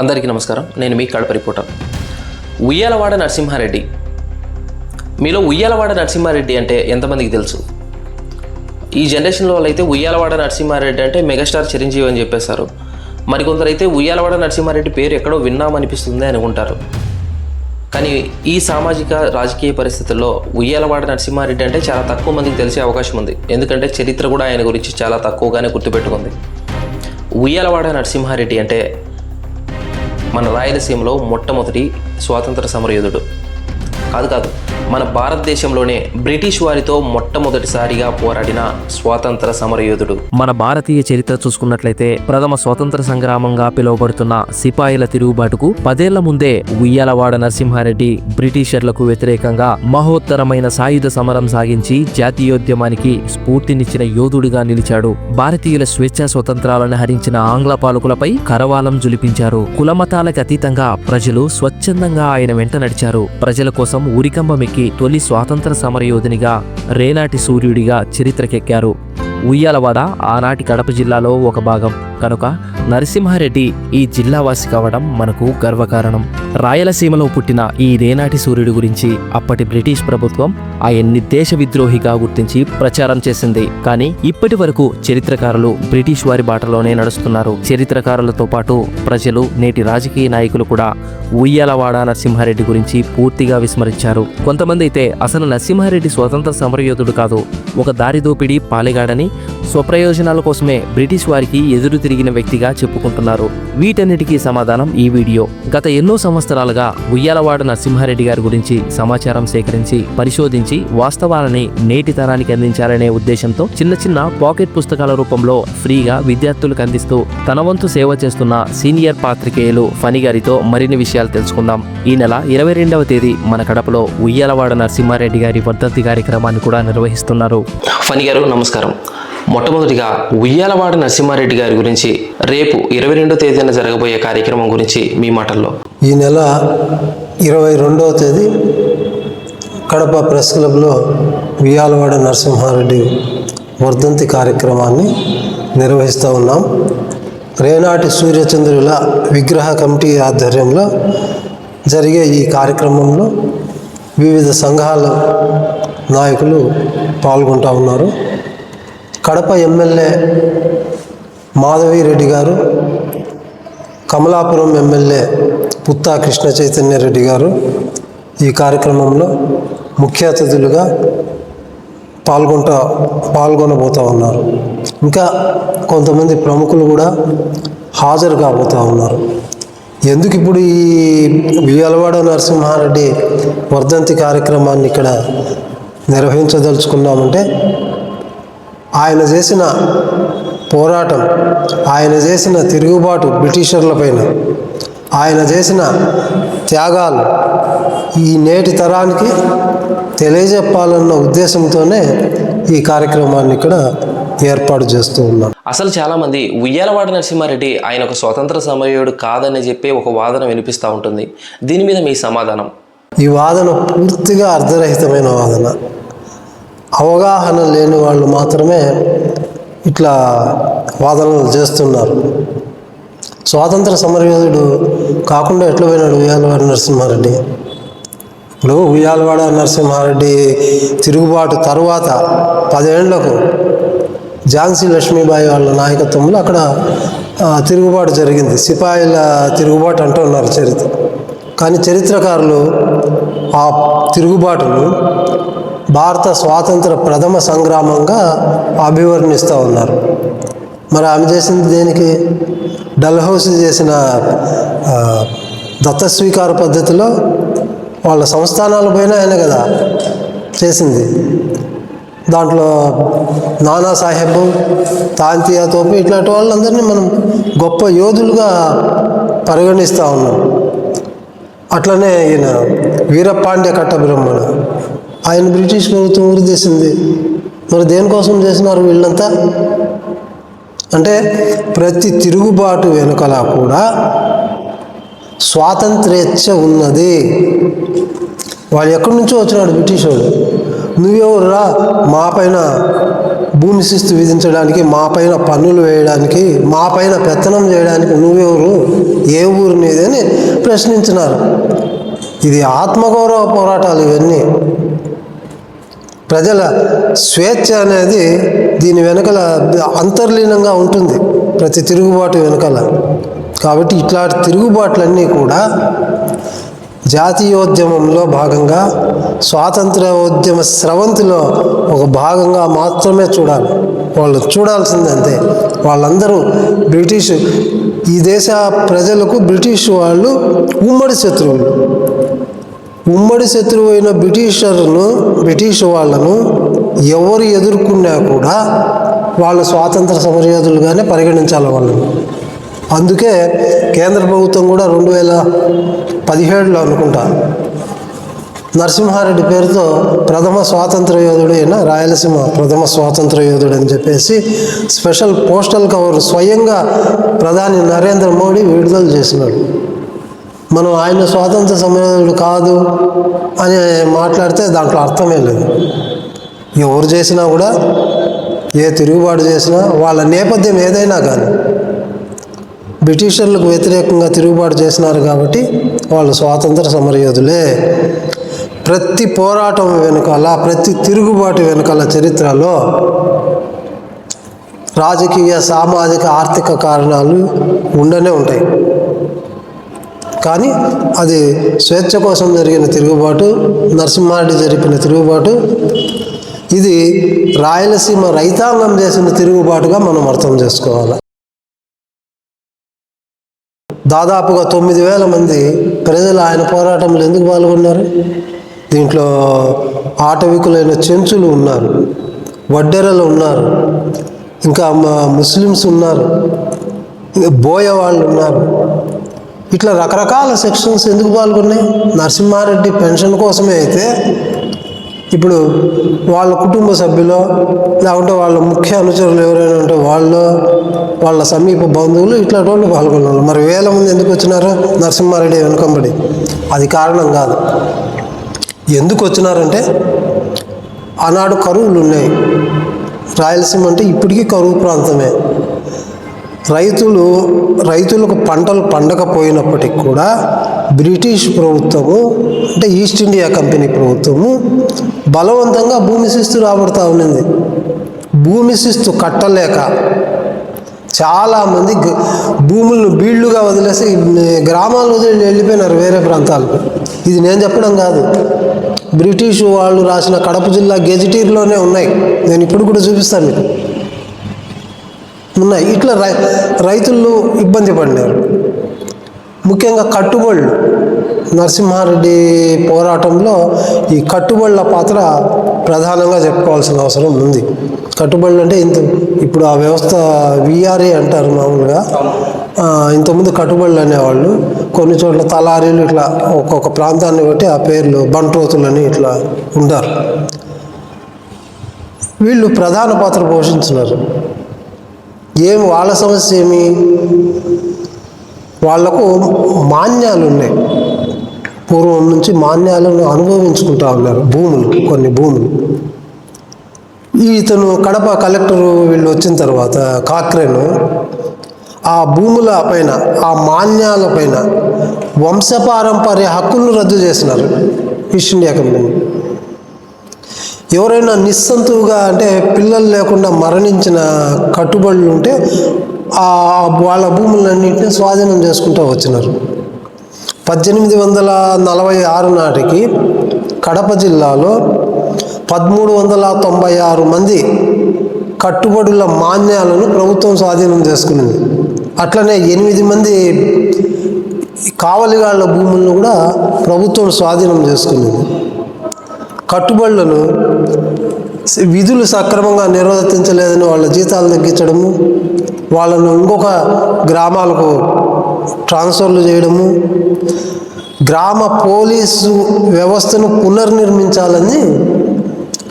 అందరికీ నమస్కారం. నేను మీ కడప రిపోర్టర్. ఉయ్యాలవాడ నరసింహారెడ్డి. మీలో ఉయ్యాలవాడ నరసింహారెడ్డి అంటే ఎంతమందికి తెలుసు? ఈ జనరేషన్లో వాళ్ళైతే ఉయ్యాలవాడ నరసింహారెడ్డి అంటే మెగాస్టార్ చిరంజీవి అని చెప్పేశారు. మరికొందరైతే ఉయ్యాలవాడ నరసింహారెడ్డి పేరు ఎక్కడో విన్నామనిపిస్తుంది అనుకుంటారు. కానీ ఈ సామాజిక రాజకీయ పరిస్థితుల్లో ఉయ్యాలవాడ నరసింహారెడ్డి అంటే చాలా తక్కువ మందికి తెలిసే అవకాశం ఉంది. ఎందుకంటే చరిత్ర కూడా ఆయన గురించి చాలా తక్కువగానే గుర్తుపెట్టుకుంది. ఉయ్యాలవాడ నరసింహారెడ్డి అంటే మన రాయలసీమలో మొట్టమొదటి స్వాతంత్ర సమరయోధుడు. కాదు కాదు. మన భారతదేశంలోనే బ్రిటిష్ వారితో మొట్టమొదటిసారిగా పోరాడిన స్వాతంత్ర సమరయోధుడు. మన భారతీయ చరిత్ర చూసుకున్నట్లయితే ప్రథమ స్వాతంత్ర సంగ్రామంగా పిలువబడుతున్న సిపాయిల తిరుగుబాటుకు పదేళ్ళ ముందే ఉయ్యాలవాడ నరసింహారెడ్డి బ్రిటిషర్లకు వ్యతిరేకంగా మహోత్తరమైన సాయుధ సమరం సాగించి జాతీయోద్యమానికి స్ఫూర్తినిచ్చిన యోధుడిగా నిలిచాడు. భారతీయుల స్వేచ్ఛా స్వతంత్రాలను హరించిన ఆంగ్ల పాలకులపై కరవాలం జులిపించారు. కులమతాలకు అతీతంగా ప్రజలు స్వచ్ఛందంగా ఆయన వెంట నడిచారు. ప్రజల కోసం ఉరికంబమెక్కి తొలి స్వాతంత్ర సమరయోధునిగా రేనాటి సూర్యుడిగా చరిత్రకెక్కారు. ఉయ్యాలవాడ ఆనాటి కడప జిల్లాలో ఒక భాగం. కనుక నరసింహారెడ్డి ఈ జిల్లావాసి కావడం మనకు గర్వకారణం. రాయలసీమలో పుట్టిన ఈ రేనాటి సూర్యుడి గురించి అప్పటి బ్రిటిష్ ప్రభుత్వం ఆయన్ని దేశ విద్రోహిగా గుర్తించి ప్రచారం చేసింది. కానీ ఇప్పటి వరకు చరిత్రకారులు బ్రిటిష్ వారి బాటలోనే నడుస్తున్నారు. చరిత్రకారులతో పాటు ప్రజలు నేటి రాజకీయ నాయకులు కూడా ఉయ్యాలవాడ నరసింహారెడ్డి గురించి పూర్తిగా విస్మరించారు. కొంతమంది అయితే అసలు నరసింహారెడ్డి స్వతంత్ర సమరయోధుడు కాదు ఒక దారిదోపిడి పాలెగాడని స్వప్రయోజనాల కోసమే బ్రిటిష్ వారికి ఎదురు తిరిగిన వ్యక్తిగా చెప్పుకుంటున్నారు. వీటన్నిటికీ సమాధానం ఈ వీడియో. గత ఎన్నో సంవత్సరాలుగా ఉయ్యాలవాడ నరసింహారెడ్డి గారి గురించి సమాచారం సేకరించి పరిశోధించి వాస్తవాలని నేటి తరానికి అందించాలనే ఉద్దేశంతో చిన్న చిన్న పాకెట్ పుస్తకాల రూపంలో ఫ్రీగా విద్యార్థులకు అందిస్తూ తన వంతు సేవ చేస్తున్న సీనియర్ పాత్రికేయులు ఫణి గారితో మరిన్ని విషయాలు తెలుసుకుందాం. ఈ నెల ఇరవై రెండవ తేదీ మన కడపలో ఉయ్యాలవాడ నరసింహారెడ్డి గారి వర్ధంతి కార్యక్రమాన్ని కూడా నిర్వహిస్తున్నారు. ఫణి గారు నమస్కారం. మొట్టమొదటిగా ఉయ్యాలవాడ నరసింహారెడ్డి గారి గురించి రేపు ఇరవై రెండో తేదీన జరగబోయే కార్యక్రమం గురించి మీ మాటల్లో. ఈ నెల ఇరవై రెండవ తేదీ కడప ప్రెస్ క్లబ్లో వియాలవాడ నరసింహారెడ్డి వర్ధంతి కార్యక్రమాన్ని నిర్వహిస్తూ ఉన్నాం. రేనాటి సూర్యచంద్రుల విగ్రహ కమిటీ ఆధ్వర్యంలో జరిగే ఈ కార్యక్రమంలో వివిధ సంఘాల నాయకులు పాల్గొంటూ ఉన్నారు. కడప ఎమ్మెల్యే మాధవిరెడ్డి గారు కమలాపురం ఎమ్మెల్యే పుత్తా కృష్ణ చైతన్య రెడ్డి గారు ఈ కార్యక్రమంలో ముఖ్య అతిథులుగా పాల్గొంటా పాల్గొనబోతూ ఉన్నారు. ఇంకా కొంతమంది ప్రముఖులు కూడా హాజరు కాబోతూ ఉన్నారు. ఎందుకు ఇప్పుడు ఈ వియలవాడ నరసింహారెడ్డి వర్ధంతి కార్యక్రమాన్ని ఇక్కడ నిర్వహించదలుచుకున్నామంటే ఆయన చేసిన పోరాటం ఆయన చేసిన తిరుగుబాటు బ్రిటిషర్లపైన ఆయన చేసిన త్యాగాలు ఈ నేటి తరానికి తెలియజెప్పాలన్న ఉద్దేశంతోనే ఈ కార్యక్రమాన్ని ఇక్కడ ఏర్పాటు చేస్తూ ఉన్నాం. అసలు చాలామంది ఉయ్యాలవాడ నరసింహారెడ్డి ఆయన ఒక స్వతంత్ర సమరయోడు కాదని చెప్పి ఒక వాదన వినిపిస్తూ ఉంటుంది. దీని మీద మీ సమాధానం? ఈ వాదన పూర్తిగా అర్ధరహితమైన వాదన. అవగాహన లేని వాళ్ళు మాత్రమే ఇట్లా వాదనలు చేస్తున్నారు. స్వాతంత్ర సమరయోధుడు కాకుండా ఎట్లా పోయినాడు ఉయ్యాలవాడ నరసింహారెడ్డి? ఇప్పుడు ఉయ్యాలవాడ నరసింహారెడ్డి తిరుగుబాటు తరువాత పదేళ్ళకు ఝాన్సీ లక్ష్మీబాయి వాళ్ళ నాయకత్వంలో అక్కడ తిరుగుబాటు జరిగింది. సిపాయిల తిరుగుబాటు అంటూ ఉన్నారు చరిత్ర. కానీ చరిత్రకారులు ఆ తిరుగుబాటును భారత స్వాతంత్ర ప్రథమ సంగ్రామంగా అభివర్ణిస్తూ ఉన్నారు. మరి ఆమె చేసింది దేనికి? డల్హౌస్ చేసిన దత్తస్వీకార దత్త స్వీకార పద్ధతిలో వాళ్ళ సంస్థానాల పైన ఆయన కదా చేసింది. దాంట్లో నానా సాహెబ్ తాంతియా తోపు ఇట్లాంటి వాళ్ళందరినీ మనం గొప్ప యోధులుగా పరిగణిస్తూ ఉన్నాం. అట్లనే ఈయన వీరపాండ్య కట్టబ్రహ్మణ ఆయన బ్రిటిష్ ప్రభుత్వం ఊరు చేసింది మరి దేనికోసం చేసినారు వీళ్ళంతా? అంటే ప్రతి తిరుగుబాటు వెనుకల కూడా స్వాతంత్రేచ్ఛ ఉన్నది. వాళ్ళు ఎక్కడి నుంచో వచ్చినాడు బ్రిటిష్ వాడు నువ్వెవరురా? మా పైన భూమి శిస్తు విధించడానికి మా పైన పన్నులు వేయడానికి మా పైన పెత్తనం చేయడానికి నువ్వెవరు? ఏ ఊరు నీదని ప్రశ్నించినారు. ఇది ఆత్మగౌరవ పోరాటాలు ఇవన్నీ. ప్రజల స్వేచ్ఛ అనేది దీని వెనకల అంతర్లీనంగా ఉంటుంది. ప్రతి తిరుగుబాటు వెనకాల. కాబట్టి ఇట్లాంటి తిరుగుబాట్లన్నీ కూడా జాతీయోద్యమంలో భాగంగా స్వాతంత్రోద్యమ స్రవంతిలో ఒక భాగంగా మాత్రమే చూడాలి. వాళ్ళు చూడాల్సిందంతే. అంతే వాళ్ళందరూ బ్రిటిష్ ఈ దేశ ప్రజలకు బ్రిటిష్ వాళ్ళు ఉమ్మడి శత్రువులు. ఉమ్మడి శత్రువు అయిన బ్రిటిషర్ను బ్రిటిష్ వాళ్ళను ఎవరు ఎదుర్కొన్నా కూడా వాళ్ళు స్వాతంత్ర సమరయోధులుగానే పరిగణించాలి వాళ్ళని. అందుకే కేంద్ర ప్రభుత్వం కూడా రెండు వేల పదిహేడులో అనుకుంటా నరసింహారెడ్డి పేరుతో ప్రథమ స్వాతంత్ర యోధుడు అయిన రాయలసీమ ప్రథమ స్వాతంత్ర యోధుడు అని చెప్పేసి స్పెషల్ పోస్టల్ కవర్ స్వయంగా ప్రధాని నరేంద్ర మోడీ విడుదల చేసినాడు. మనం ఆయన స్వాతంత్ర సమరయోధుడు కాదు అని మాట్లాడితే దాంట్లో అర్థమే లేదు. ఎవరు చేసినా కూడా ఏ తిరుగుబాటు చేసినా వాళ్ళ నేపథ్యం ఏదైనా కానీ బ్రిటిషర్లకు వ్యతిరేకంగా తిరుగుబాటు చేసినారు కాబట్టి వాళ్ళు స్వాతంత్ర సమరయోధులే. ప్రతి పోరాటం వెనకాల ప్రతి తిరుగుబాటు వెనకాల చరిత్రలో రాజకీయ సామాజిక ఆర్థిక కారణాలు ఉండనే ఉంటాయి. కానీ అది స్వేచ్ఛ కోసం జరిగిన తిరుగుబాటు నరసింహారెడ్డి జరిపిన తిరుగుబాటు ఇది రాయలసీమ రైతాంగం చేసిన తిరుగుబాటుగా మనం అర్థం చేసుకోవాలి. దాదాపుగా తొమ్మిది వేల మంది ప్రజలు ఆయన పోరాటంలో ఎందుకు పాల్గొన్నారు? దీంట్లో ఆటవికులైన చెంచులు ఉన్నారు వడ్డెరలు ఉన్నారు ఇంకా మా ముస్లిమ్స్ ఉన్నారు ఇంకా బోయ వాళ్ళు ఉన్నారు. ఇట్లా రకరకాల సెక్షన్స్ ఎందుకు పాల్గొన్నాయి? నరసింహారెడ్డి పెన్షన్ కోసమే అయితే ఇప్పుడు వాళ్ళ కుటుంబ సభ్యులు లేకుంటే వాళ్ళ ముఖ్య అనుచరులు ఎవరైనా ఉంటే వాళ్ళు వాళ్ళ సమీప బంధువులు ఇట్లాంటి వాళ్ళు పాల్గొన్నారు మరి వేల మంది ఎందుకు వచ్చినారు? నరసింహారెడ్డి వెనుకంబడి. అది కారణం కాదు. ఎందుకు వచ్చినారంటే ఆనాడు కరువులు ఉన్నాయి. రాయలసీమ అంటే ఇప్పటికీ కరువు ప్రాంతమే. రైతులు రైతులకు పంటలు పండకపోయినప్పటికి కూడా బ్రిటిష్ ప్రభుత్వము అంటే ఈస్ట్ ఇండియా కంపెనీ ప్రభుత్వము బలవంతంగా భూమి శిస్తు రాబడతా ఉన్నింది. భూమి శిస్తు కట్టలేక చాలామంది గ- భూములను బీళ్ళుగా వదిలేసి గ్రామాలు వదిలి వెళ్ళిపోయినారు వేరే ప్రాంతాలకు. ఇది నేను చెప్పడం కాదు. బ్రిటిష్ వాళ్ళు రాసిన కడప జిల్లా గెజిటీర్లోనే ఉన్నాయి. నేను ఇప్పుడు కూడా చూపిస్తాను మీకు. ఉన్నాయి. ఇట్లా రై రైతులు ఇబ్బంది పడినారు. ముఖ్యంగా కట్టుబడులు. నరసింహారెడ్డి పోరాటంలో ఈ కట్టుబడుల పాత్ర ప్రధానంగా చెప్పుకోవాల్సిన అవసరం ఉంది. కట్టుబడులు అంటే ఇంత ఇప్పుడు ఆ వ్యవస్థ విఆర్ఏ అంటారు మామూలుగా. ఇంతకుముందు కట్టుబడులు అనేవాళ్ళు. కొన్ని చోట్ల తలారీలు ఇట్లా ఒక్కొక్క ప్రాంతాన్ని బట్టి ఆ పేర్లు బంట్రోతులని ఇట్లా ఉంటారు. వీళ్ళు ప్రధాన పాత్ర పోషించినారు ఏం వాళ్ళ సమస్య ఏమి? వాళ్ళకు మాన్యాలు ఉన్నాయి పూర్వం నుంచి మాన్యాలను అనుభవించుకుంటా ఉన్నారు భూములు కొన్ని భూములు. ఇతను కడప కలెక్టరు వీళ్ళు వచ్చిన తర్వాత కాక్రేను ఆ భూముల పైన ఆ మాన్యాల పైన వంశపారంపర్య హక్కులను రద్దు చేసినారు ఈస్ట్ ఇండియా కంపెనీ. ఎవరైనా నిస్సంతువుగా అంటే పిల్లలు లేకుండా మరణించిన కట్టుబడులు ఉంటే ఆ వాళ్ళ భూములన్నింటినీ స్వాధీనం చేసుకుంటూ వచ్చినారు. పద్దెనిమిది వందల నలభై ఆరు నాటికి కడప జిల్లాలో పదమూడు వందల తొంభై ఆరు మంది కట్టుబడుల మాన్యాలను ప్రభుత్వం స్వాధీనం చేసుకునింది. అట్లనే ఎనిమిది మంది కావలిగాళ్ళ భూములను కూడా ప్రభుత్వం స్వాధీనం చేసుకునింది. కట్టుబడులను విధులు సక్రమంగా నిర్వర్తించలేదని వాళ్ళ జీతాలు తగ్గించడము వాళ్ళను ఇంకొక గ్రామాలకు ట్రాన్స్ఫర్లు చేయడము గ్రామ పోలీసు వ్యవస్థను పునర్నిర్మించాలని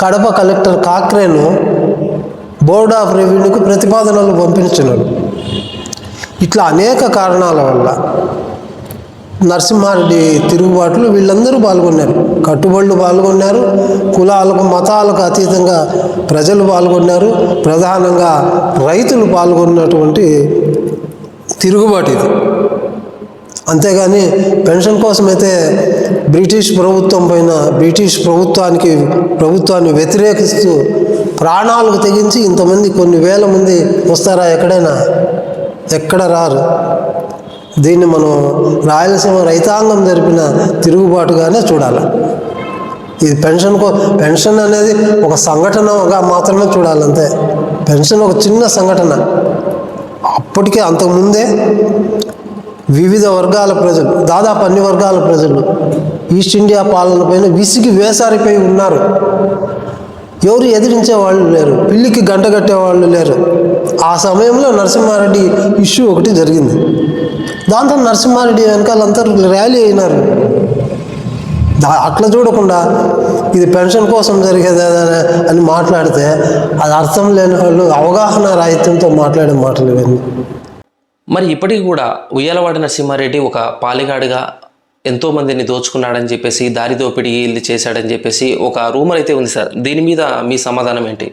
కడప కలెక్టర్ కాక్రేను బోర్డ్ ఆఫ్ రెవెన్యూకు ప్రతిపాదనలు పంపించినాడు. ఇట్లా అనేక కారణాల వల్ల నరసింహారెడ్డి తిరుగుబాట్లు వీళ్ళందరూ పాల్గొన్నారు. కట్టుబడులు పాల్గొన్నారు. కులాలకు మతాలకు అతీతంగా ప్రజలు పాల్గొన్నారు. ప్రధానంగా రైతులు పాల్గొన్నటువంటి తిరుగుబాటు ఇది. అంతేగాని పెన్షన్ కోసమైతే బ్రిటిష్ ప్రభుత్వం పైన బ్రిటిష్ ప్రభుత్వానికి ప్రభుత్వాన్ని వ్యతిరేకిస్తూ ప్రాణాలకు తెగించి ఇంతమంది కొన్ని వేల మంది వస్తారా ఎక్కడైనా? ఎక్కడ రారు? దీన్ని మనం రాయలసీమ రైతాంగం జరిపిన తిరుగుబాటుగానే చూడాలి. ఇది పెన్షన్ కో పెన్షన్ అనేది ఒక సంఘటనగా మాత్రమే చూడాలి అంతే. పెన్షన్ ఒక చిన్న సంఘటన. అప్పటికే అంతకుముందే వివిధ వర్గాల ప్రజలు దాదాపు అన్ని వర్గాల ప్రజలు ఈస్ట్ ఇండియా పాలన పైన విసిగి వేసారిపోయి ఉన్నారు. ఎవరు ఎదిరించే వాళ్ళు లేరు. పిల్లికి గంట కట్టే వాళ్ళు లేరు. ఆ సమయంలో నరసింహారెడ్డి ఇష్యూ ఒకటి జరిగింది. దాంతో నరసింహారెడ్డి వెనకాలంతా ర్యాలీ అయినారు. అట్లా చూడకుండా ఇది పెన్షన్ కోసం జరిగేది అని మాట్లాడితే అది అర్థం లేని వాళ్ళు అవగాహన రాహిత్యంతో మాట్లాడే మాటలు ఇవన్నీ. మరి ఇప్పటికి కూడా ఉయ్యాలవాడి నరసింహారెడ్డి ఒక పాలిగాడిగా ఎంతో మందిని దోచుకున్నాడని చెప్పేసి దారి దోపిడీ ఇల్లు చేశాడని చెప్పేసి ఒక రూమర్ అయితే ఉంది సార్. దీని మీద మీ సమాధానం ఏంటి?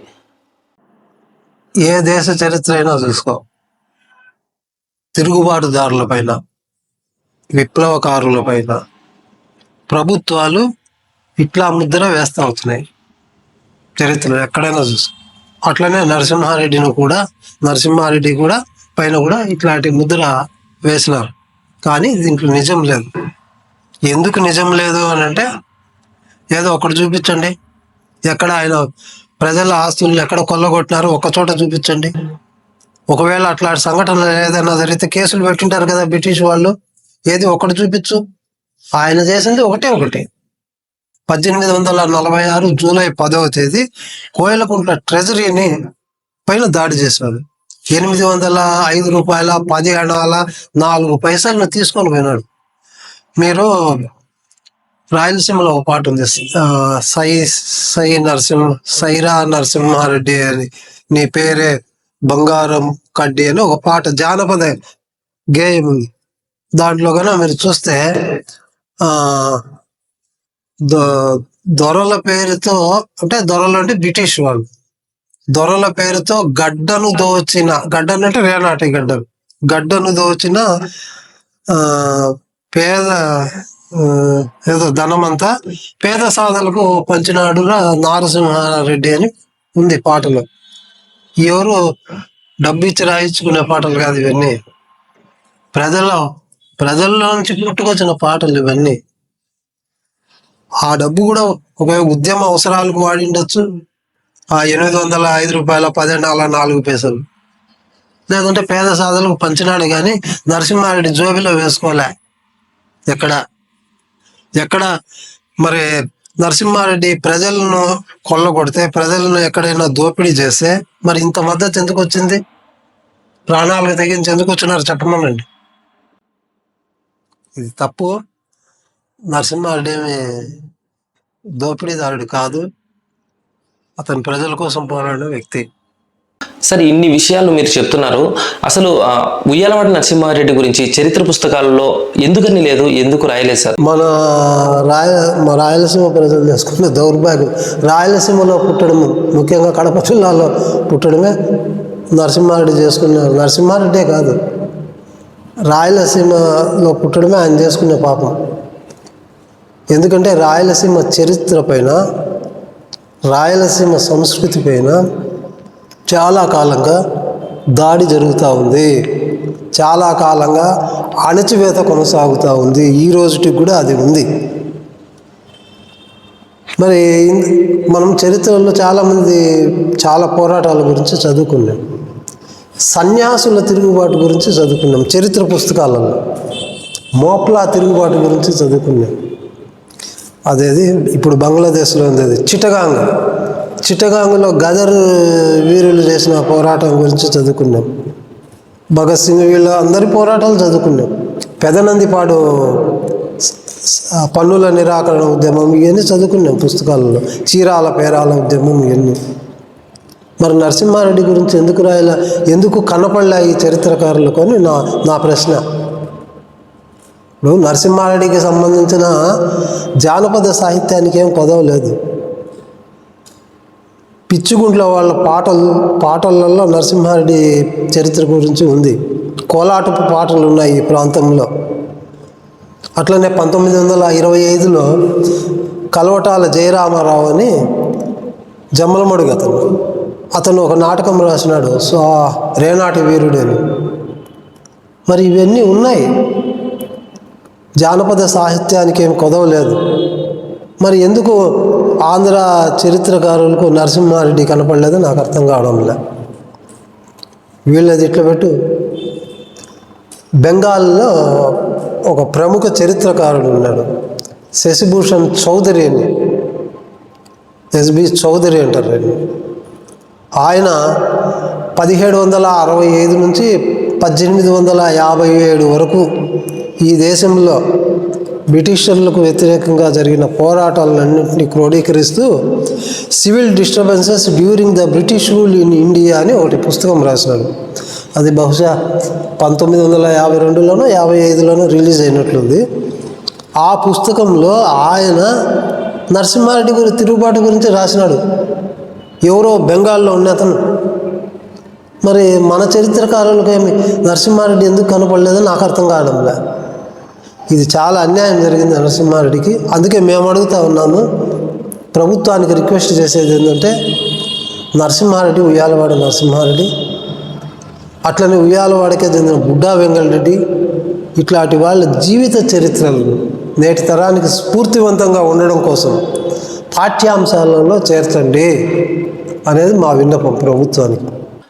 ఏ దేశ చరిత్ర అయినా చూసుకో. తిరుగుబాటుదారుల పైన విప్లవకారుల పైన ప్రభుత్వాలు ఇట్లా ముద్ర వేస్తూ అవుతున్నాయి చరిత్ర ఎక్కడైనా చూసుకో. అట్లనే నరసింహారెడ్డిని కూడా నరసింహారెడ్డి కూడా పైన కూడా ఇట్లాంటి ముద్ర వేసినారు. కానీ దీంట్లో నిజం లేదు. ఎందుకు నిజం లేదు అని అంటే ఏదో ఒకటి చూపించండి. ఎక్కడ ఆయన ప్రజల ఆస్తులను ఎక్కడ కొల్లగొట్టినారో. ఒక చోట చూపించండి. ఒకవేళ అట్లాంటి సంఘటనలు ఏదైనా జరిగితే కేసులు పెట్టింటారు కదా బ్రిటిష్ వాళ్ళు. ఏది ఒకటి చూపించు. ఆయన చేసింది ఒకటే ఒకటి. పద్దెనిమిది వందల నలభై ఆరు జూలై పదవ తేదీ కోయలకుంట్ల ట్రెజరీని పైన దాడి చేశాడు ఎనిమిది వందల ఐదు రూపాయల పది అణాల నాలుగు పైసలను తీసుకొని పోయినాడు. మీరు రాయలసీమలో ఒక పాట ఉంది. సై సై నరసింహ సైరా నరసింహారెడ్డి అని నీ పేరే బంగారం కడ్డి అని ఒక పాట జానపద గేయం ఉంది. దాంట్లో కన్నా మీరు చూస్తే ఆ దొరల పేరుతో అంటే దొరలు అంటే బ్రిటిష్ వాళ్ళు. దొరల పేరుతో గడ్డను దోచిన గడ్డను అంటే రేనాటి గడ్డను గడ్డను దోచిన పేద ఏదో ధనమంతా పేద సాధలకు పంచినాడురా నారసింహారెడ్డి అని ఉంది పాటలు. ఎవరు డబ్బు ఇచ్చి రాయించుకునే పాటలు కాదు ఇవన్నీ. ప్రజల ప్రజల్లో నుంచి పుట్టుకొచ్చిన పాటలు ఇవన్నీ. ఆ డబ్బు కూడా ఒక ఉద్యమ అవసరాలకు వాడి ఉండొచ్చు. ఆ ఎనిమిది వందల ఐదు రూపాయల పదిహేను నాలుగు పైసలు. లేదంటే పేద సాధనకు పంచినాడు కానీ నరసింహారెడ్డి జోబిలో వేసుకోలే. ఎక్కడ? ఎక్కడ మరి నరసింహారెడ్డి ప్రజలను కొల్లగొడితే ప్రజలను ఎక్కడైనా దోపిడీ చేస్తే మరి ఇంత మద్దతు ఎందుకు వచ్చింది? ప్రాణాలకు తెగించి ఎందుకు వచ్చినారు చెప్పమనండి ఇది తప్పు. నరసింహారెడ్డి ఏమి దోపిడీదారుడు కాదు. అతను ప్రజల కోసం పోరాడిన వ్యక్తి. సార్ ఇన్ని విషయాలు మీరు చెప్తున్నారు. అసలు ఉయ్యాలవాడి ఉయ్యాలవాడ నరసింహారెడ్డి గురించి చరిత్ర పుస్తకాలలో ఎందుకని లేదు ఎందుకు రాయలేదు సార్? మన రాయ మా రాయలసీమ ప్రజలు చేసుకున్న దౌర్భాగ్యం. రాయలసీమలో పుట్టడం ముఖ్యంగా కడప జిల్లాలో పుట్టడమే నరసింహారెడ్డి చేసుకున్నారు నరసింహారెడ్డే కాదు. రాయలసీమలో పుట్టడమే ఆయన చేసుకునే పాపం. ఎందుకంటే రాయలసీమ చరిత్ర పైన రాయలసీమ సంస్కృతి పైన చాలా కాలంగా దాడి జరుగుతూ ఉంది. చాలా కాలంగా అణచివేత కొనసాగుతూ ఉంది. ఈ రోజుకి కూడా అది ఉంది. మరి మనం చరిత్రలో చాలామంది చాలా పోరాటాల గురించి చదువుకున్నాం. సన్యాసుల తిరుగుబాటు గురించి చదువుకున్నాం. చరిత్ర పుస్తకాలలో మోప్లా తిరుగుబాటు గురించి చదువుకున్నాం. అదేది? ఇప్పుడు బంగ్లాదేశ్లో ఉంది అది. చిటగాంగ్. చిట్టగాంగ్లో గదర్ వీరులు చేసిన పోరాటం గురించి చదువుకున్నాం. భగత్ సింగ్ వీళ్ళ అందరి పోరాటాలు చదువుకున్నాం. పెదనందిపాడు పన్నుల నిరాకరణ ఉద్యమం ఇవన్నీ చదువుకున్నాం పుస్తకాలలో. చీరాల పేరాల ఉద్యమం ఇవన్నీ. మరి నరసింహారెడ్డి గురించి ఎందుకు రాయాల? ఎందుకు కనపడలే ఈ చరిత్రకారులకు అని నా నా ప్రశ్న. ఇప్పుడు నరసింహారెడ్డికి సంబంధించిన జానపద సాహిత్యానికి ఏం కొదవ లేదు. పిచ్చుగుంట్ల వాళ్ళ పాటలు పాటలలో నరసింహారెడ్డి చరిత్ర గురించి ఉంది. కోలాటపు పాటలు ఉన్నాయి ఈ ప్రాంతంలో. అట్లనే పంతొమ్మిది వందల ఇరవై ఐదులో కలవటాల జయరామారావు అని జమ్మలమడుగు అతను అతను ఒక నాటకం రాసినాడు. సో రేనాటి వీరుడేను. మరి ఇవన్నీ ఉన్నాయి. జానపద సాహిత్యానికి ఏం కొదవ లేదు మరి ఎందుకు ఆంధ్ర చరిత్రకారులకు నరసింహారెడ్డి కనపడలేదు? నాకు అర్థం కావడం లే వీళ్ళది ఇట్లా పెట్టు. బెంగాల్లో ఒక ప్రముఖ చరిత్రకారుడు ఉన్నాడు. శశిభూషణ్ చౌదరి అని. ఎస్బి చౌదరి అంటారు ఆయన. ఆయన పదిహేడు వందల అరవై ఐదు నుంచి పద్దెనిమిది వందల యాభై ఏడు వరకు ఈ దేశంలో బ్రిటిషర్లకు వ్యతిరేకంగా జరిగిన పోరాటాలన్నింటినీ క్రోడీకరిస్తూ civil disturbances during the British rule in India అని ఒకటి పుస్తకం రాసినాడు అది బహుశా పంతొమ్మిది వందల యాభై రెండులోనో యాభై ఐదులోనో రిలీజ్ అయినట్లుంది. ఆ పుస్తకంలో ఆయన నరసింహారెడ్డి గురి తిరుగుబాటు గురించి రాసినాడు. ఎవరో బెంగాల్లో ఉన్న అతను. మరి మన చరిత్రకారులకు ఏమి? నరసింహారెడ్డి ఎందుకు కనపడలేదో నాకు అర్థం కావడంలే ఇది చాలా అన్యాయం జరిగింది నరసింహారెడ్డికి. అందుకే మేము అడుగుతా ఉన్నాము ప్రభుత్వానికి రిక్వెస్ట్ చేసేది ఏంటంటే నరసింహారెడ్డి ఉయ్యాలవాడ నరసింహారెడ్డి అట్లనే ఉయ్యాలవాడకే చెందిన బుడ్డా వెంగళరెడ్డి ఇట్లాంటి వాళ్ళ జీవిత చరిత్రలను నేటి తరానికి స్ఫూర్తివంతంగా ఉండడం కోసం పాఠ్యాంశాలలో చేర్చండి అనేది మా విన్నపం ప్రభుత్వానికి.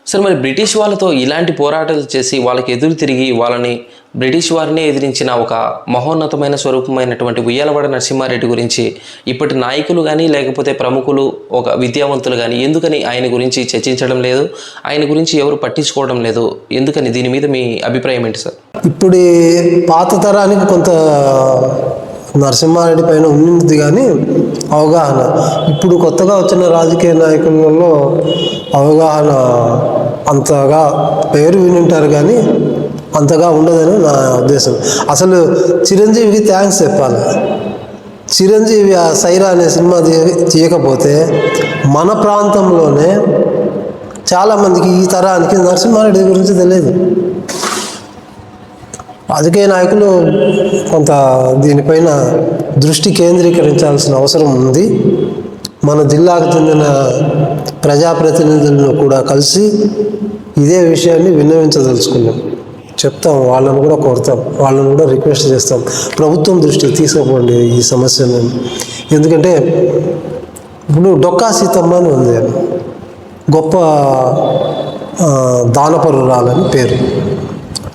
సార్ మరి బ్రిటిష్ వాళ్ళతో ఇలాంటి పోరాటాలు చేసి వాళ్ళకి ఎదురు తిరిగి వాళ్ళని బ్రిటిష్ వారిని ఎదిరించిన ఒక మహోన్నతమైన స్వరూపమైనటువంటి ఉయ్యాలవాడ నరసింహారెడ్డి గురించి ఇప్పటి నాయకులు కానీ లేకపోతే ప్రముఖులు ఒక విద్యావంతులు కానీ ఎందుకని ఆయన గురించి చర్చించడం లేదు? ఆయన గురించి ఎవరు పట్టించుకోవడం లేదు? ఎందుకని? దీని మీద మీ అభిప్రాయం ఏంటి సార్? ఇప్పుడు పాత తరానికి కొంత నరసింహారెడ్డి పైన ఉండింది కానీ అవగాహన. ఇప్పుడు కొత్తగా వచ్చిన రాజకీయ నాయకులలో అవగాహన అంతగా పేరు వినింటారు కానీ అంతగా ఉండదని నా ఉద్దేశం. అసలు చిరంజీవికి థ్యాంక్స్ చెప్పాలి. చిరంజీవి ఆ సైరా అనే సినిమా తీయకపోతే మన ప్రాంతంలోనే చాలామందికి ఈ తరానికి నరసింహారెడ్డి గురించి తెలియదు. రాజకీయ నాయకులు కొంత దీనిపైన దృష్టి కేంద్రీకరించాల్సిన అవసరం ఉంది. మన జిల్లాకు చెందిన ప్రజాప్రతినిధులను కూడా కలిసి ఇదే విషయాన్ని విన్నవించదలుచుకున్నాం. చెప్తాం వాళ్ళని కూడా కోరుతాం వాళ్ళని కూడా రిక్వెస్ట్ చేస్తాం. ప్రభుత్వం దృష్టికి తీసుకోపోండి ఈ సమస్యను. ఎందుకంటే ఇప్పుడు డొక్కా సీతమ్మ అని ఉంది. గొప్ప దానపరురాలని పేరు.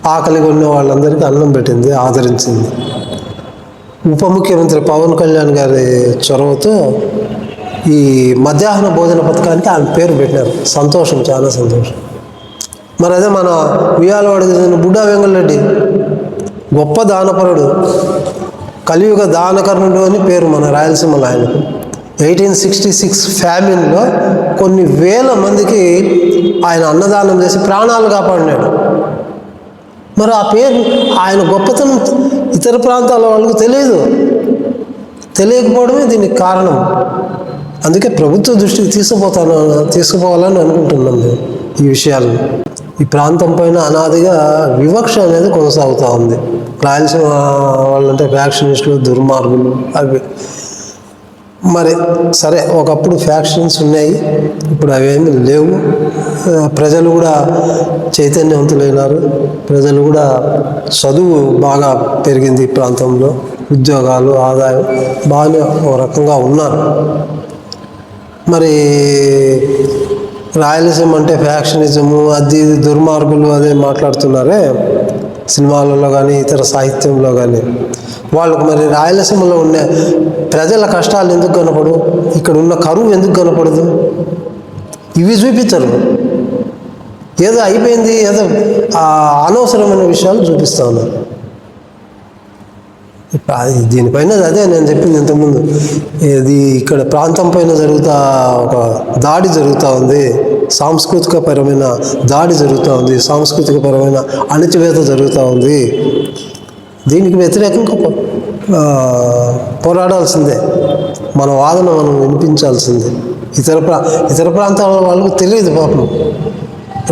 ఆకలిగా ఉన్న వాళ్ళందరికీ అన్నం పెట్టింది ఆదరించింది. ఉప ముఖ్యమంత్రి పవన్ కళ్యాణ్ గారి చొరవతో ఈ మధ్యాహ్న భోజన పథకానికి ఆమె పేరు పెట్టినారు. సంతోషం చాలా సంతోషం. మరి అదే మన ఉయ్యాలవాడికి చెందిన బుడ్డా వెంగళరెడ్డి గొప్ప దానపరుడు కలియుగ దానకర్ణుడు అని పేరు మన రాయలసీమలో ఆయనకు ఎయిటీన్ సిక్స్టీ సిక్స్ ఫ్యామిలీలో కొన్ని వేల మందికి ఆయన అన్నదానం చేసి ప్రాణాలు కాపాడినాడు. మరి ఆ పేరు ఆయన గొప్పతనం ఇతర ప్రాంతాల వాళ్ళకు తెలియదు. తెలియకపోవడమే దీనికి కారణం. అందుకే ప్రభుత్వ దృష్టికి తీసుకుపోతాను తీసుకుపోవాలని అనుకుంటున్నాం మేము ఈ విషయాలను. ఈ ప్రాంతం పైన అనాదిగా వివక్ష అనేది కొనసాగుతూ ఉంది. రాయలసీమ వాళ్ళంటే ఫ్యాక్షనిస్టులు దుర్మార్గులు అవి. మరి సరే ఒకప్పుడు ఫ్యాక్షన్స్ ఉన్నాయి ఇప్పుడు అవేమి లేవు. ప్రజలు కూడా చైతన్యవంతులైనారు. ప్రజలు కూడా చదువు బాగా పెరిగింది ఈ ప్రాంతంలో. ఉద్యోగాలు ఆదాయం బాగానే ఒక రకంగా ఉన్నారు. మరి రాయలసీమ అంటే ఫ్యాక్షనిజము అది ఇది దుర్మార్గులు అదే మాట్లాడుతున్నారే? సినిమాలలో కానీ ఇతర సాహిత్యంలో కానీ వాళ్ళకు మరి రాయలసీమలో ఉండే ప్రజల కష్టాలు ఎందుకు కనపడు ఇక్కడ ఉన్న కరువు ఎందుకు కనపడదు? ఇవి చూపించరు ఏదో అయిపోయింది ఏదో అనవసరమైన విషయాలు చూపిస్తా ఉన్నారు. దీనిపైన అదే నేను చెప్పింది ఇంతకుముందు. ఇది ఇక్కడ ప్రాంతం పైన జరుగుతా ఒక దాడి జరుగుతూ ఉంది. సాంస్కృతిక పరమైన దాడి జరుగుతూ ఉంది. సాంస్కృతిక పరమైన అణచివేత జరుగుతూ ఉంది. దీనికి వ్యతిరేకంగా పోరాడాల్సిందే. మన వాదన మనం వినిపించాల్సిందే. ఇతర ప్రా ఇతర ప్రాంతాల వాళ్ళకు తెలియదు పాపం.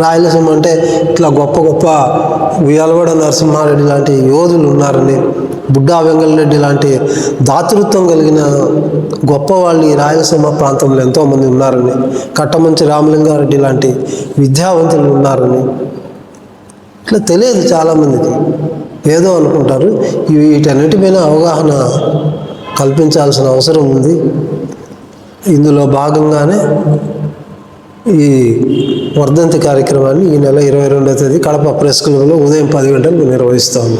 రాయలసీమ అంటే ఇట్లా గొప్ప గొప్ప ఉయ్యాలవాడ నరసింహారెడ్డి లాంటి యోధులు ఉన్నారని బుడ్డా వెంగళరెడ్డి లాంటి దాతృత్వం కలిగిన గొప్ప వాళ్ళు ఈ రాయలసీమ ప్రాంతంలో ఎంతోమంది ఉన్నారని కట్టమంచి రామలింగారెడ్డి లాంటి విద్యావంతులు ఉన్నారని ఇట్లా తెలియదు చాలామందికి. ఏదో అనుకుంటారు. వీటన్నిటిపైన అవగాహన కల్పించాల్సిన అవసరం ఉంది. ఇందులో భాగంగానే ఈ వర్ధంతి కార్యక్రమాన్ని ఈ నెల ఇరవై రెండవ తేదీ కడప ప్రెస్ క్లబ్లో ఉదయం పది గంటలకు నిర్వహిస్తాము.